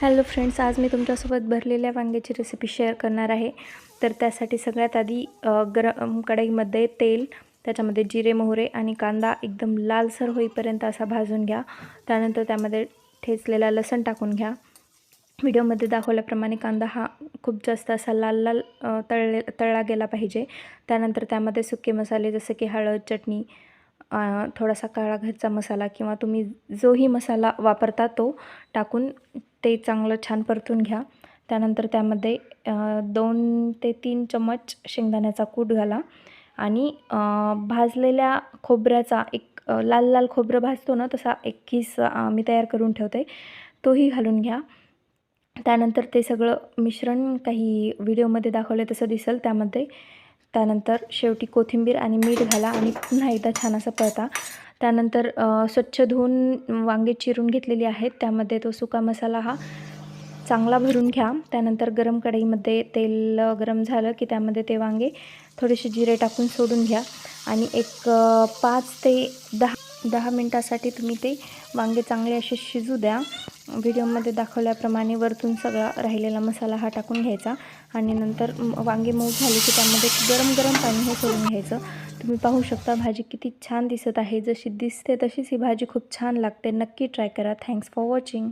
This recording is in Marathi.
हॅलो फ्रेंड्स आज मी तुमच्यासोबत भरलेल्या वांग्याची रेसिपी शेअर करणार आहे. तर त्यासाठी सगळ्यात आधी गरम कढईमध्ये तेल त्याच्यामध्ये जिरे मोहरे आणि कांदा एकदम लालसर होईपर्यंत असा भाजून घ्या. त्यानंतर त्यामध्ये ठेचलेला लसण टाकून घ्या. व्हिडिओमध्ये दाखवल्याप्रमाणे कांदा हा खूप जास्त असा लाल लाल तळले तळला गेला पाहिजे. त्यानंतर त्यामध्ये सुके मसाले जसे की हळद चटणी थोडासा काळा घरचा मसाला किंवा तुम्ही जोही मसाला वापरता तो टाकून ते चांगलं छान परतून घ्या. त्यानंतर त्यामध्ये दोन ते तीन चम्मच शेंगदाण्याचा कूट घाला आणि भाजलेल्या खोबऱ्याचा एक लाल लाल खोबरं भाजतो ना तसा एक किस मी तयार करून ठेवते तोही घालून घ्या. त्यानंतर ते सगळं मिश्रण काही व्हिडिओमध्ये दाखवलं तसं दिसेल त्यामध्ये. त्यानंतर शेवटी कोथिंबीर आणि मीठ घाला आणि पुन्हा एकदा छान असं पळता. त्यानंतर स्वच्छ धुवून वांगे चिरून घेतलेली आहेत. त्यामध्ये तो सुका मसाला हा चांगला भरून घ्या. त्यानंतर गरम कढईमध्ये तेल गरम झालं की त्यामध्ये ते वांगे थोडेसे जिरे टाकून सोडून घ्या. आणि एक पाच ते दहा दहा मिनटासाठी तुम्ही ते वांगे चांगले असे शिजू द्या. व्हिडिओमध्ये दाखवल्याप्रमाणे वरतून सगळा राहिलेला मसाला हा टाकून घ्यायचा आणि नंतर वांगे मऊ झाले की त्यामध्ये गरम गरम पाणी हे सोडून घ्यायचं. तुम्ही पाहू शकता भाजी किती छान दिसत आहे. जशी दिसते तशीच ही भाजी खूप छान लागते. नक्की ट्राय करा. Thanks for watching